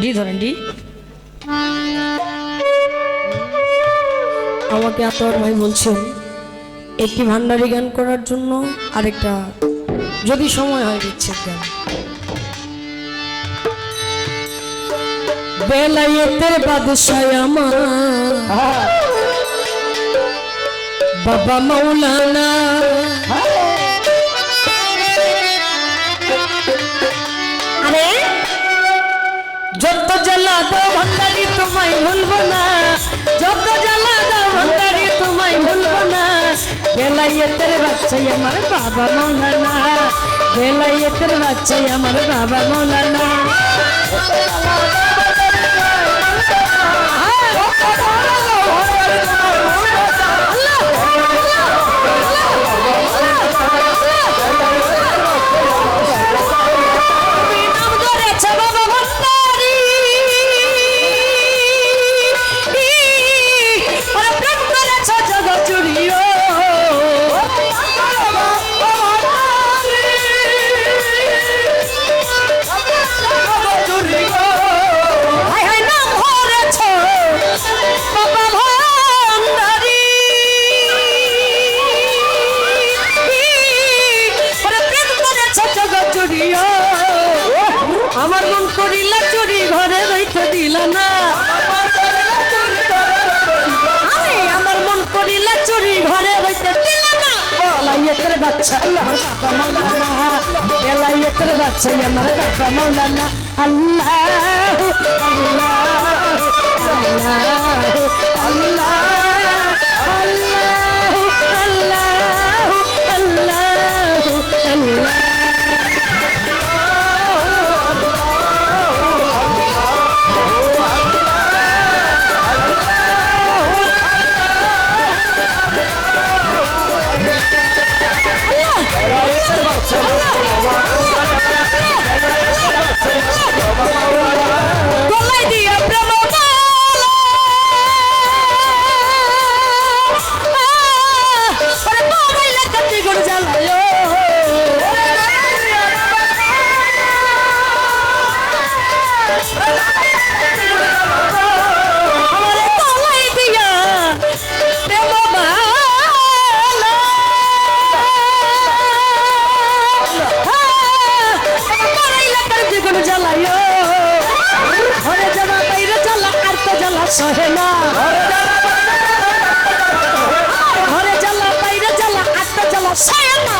D ধরেন D. আমাকে আতর ভাই বলছেন একটি ভান্ডারি গান করার জন্য আরেকটা যদি সময় হয় বিচ্ছেদ গান। বেলায়েতের বাদশাহ আমার বাবা মৌলানা জ্বালা দাও ভান্ডারি তোমায় ভুলবো না। যত জ্বালা দাও ভান্ডারি তোমায় ভুলবো না। বেলাইয়েতের বাচ্চাই আমার বাবা মৌলানা। বেলাইয়েতের বাচ্চাই আমার বাবা মৌলানা। বাচ্চা মৌলানা বেলাইয়েতের বাচ্চা আমার বাবা মৌলানা আল্লাহ আল্লাহ। সহে না ঘরে জ্বালা বাইরে জ্বালা তো জ্বালা সহে না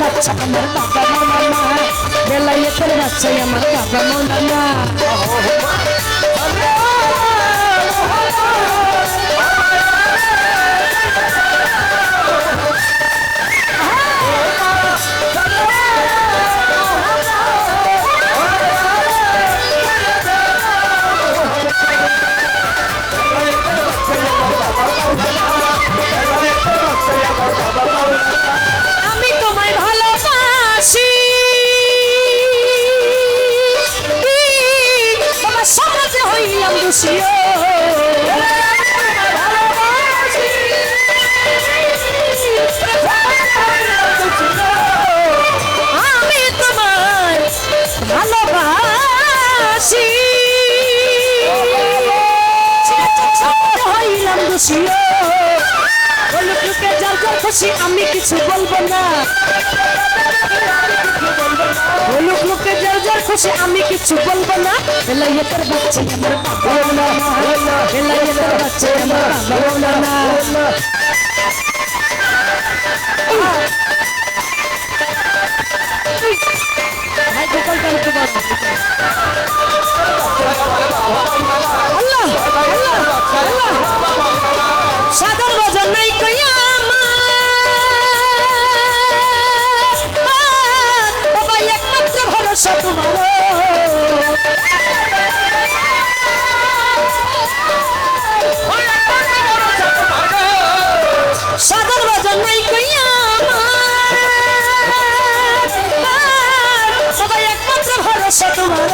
বাচ্চা আমার বাবা মামা বেলাইয়েতের বাচ্চা আমার বাবা মামা দোষী আমি তোমায় ভালোবাসি। হইলাম দোষী বলুক লোকে যার যার খুশি আমি কিছু বলব না। বলুক লোকে যার যার খুশি, আমি কিছু বলব না। বেলাইয়েতের বাচ্চা আমার বাবা। বেলাইয়েতের বাচ্চা আমার ভরসা তোমার সাদর বাজার নাই কইয়া সবাই একমাত্র ভরসা তোমার।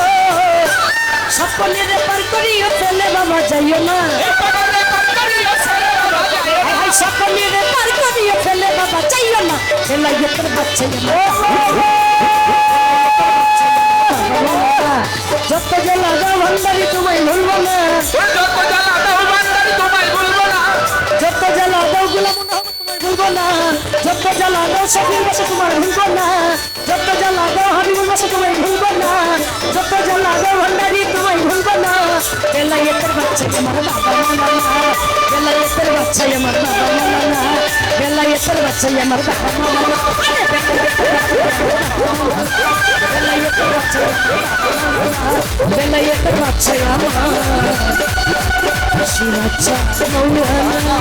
সকলের পার করিও ফেলে বাবা যাইও না। সকলের পার করিও ফেলে বাবা চাইও না। ফেলাইয়ে তোর বাচ্চা জ্বালা দাও সবির বসে তোমার ভুলবো না যত জ্বালা দাও হাবিবুর বসে তোমায় ভুলবো না যত জ্বালা দাও ভণ্ডারি তোমায় ভুলবো না বেলায়েতের বাচ্চা আমার বাবা মানা না বেলায়েতের বাচ্চা আমার বাবা মানা না বেলায়েতের বাচ্চা আমার বাবা মানা না আরে বেলায়েতের বাচ্চা বেলায়েতের বাচ্চা আমার শিরাচ্চা মৌলানা